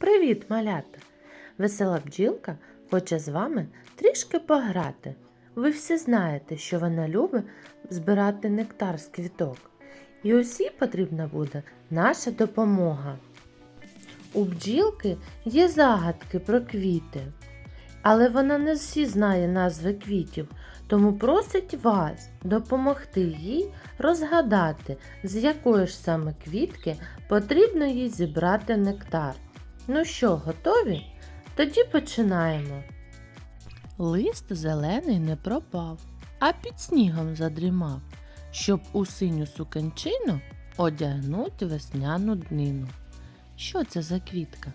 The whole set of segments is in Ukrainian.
Привіт, малята! Весела бджілка хоче з вами трішки пограти. Ви всі знаєте, що вона любить збирати нектар з квіток. І усій потрібна буде наша допомога. У бджілки є загадки про квіти, але вона не всі знає назви квітів, тому просить вас допомогти їй розгадати, з якої ж саме квітки потрібно їй зібрати нектар. Ну що, готові? Тоді починаємо. Лист зелений не пропав, а під снігом задрімав, щоб у синю сукенчину одягнуть весняну днину. Що це за квітка?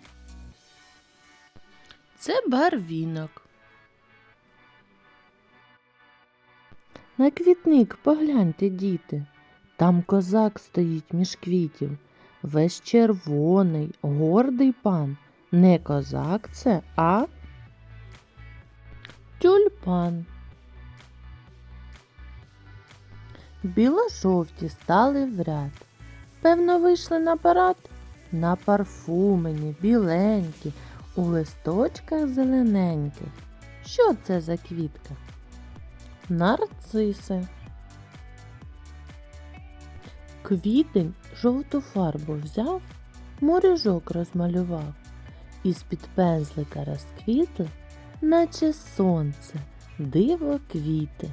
Це барвінок. На квітник погляньте, діти. Там козак стоїть між квітів. Весь червоний, гордий пан. Не козак це, а тюльпан. Біло-жовті стали в ряд. Певно, вийшли на парад. На парфумені, біленькі, у листочках зелененьких. Що це за квітка? Нарциси. Квітень жовту фарбу взяв, моріжок розмалював, і з-під пензлика розквітли, наче сонце, диво квіти.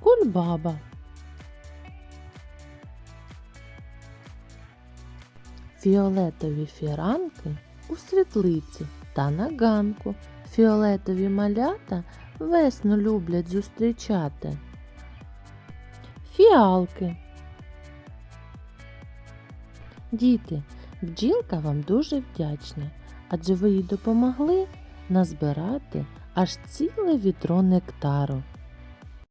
Кульбаба. Фіолетові фіранки у світлиці та на ганку. Фіолетові малята весну люблять зустрічати. Фіалки. Діти, бджілка вам дуже вдячна, адже ви їй допомогли назбирати аж ціле вітро нектару.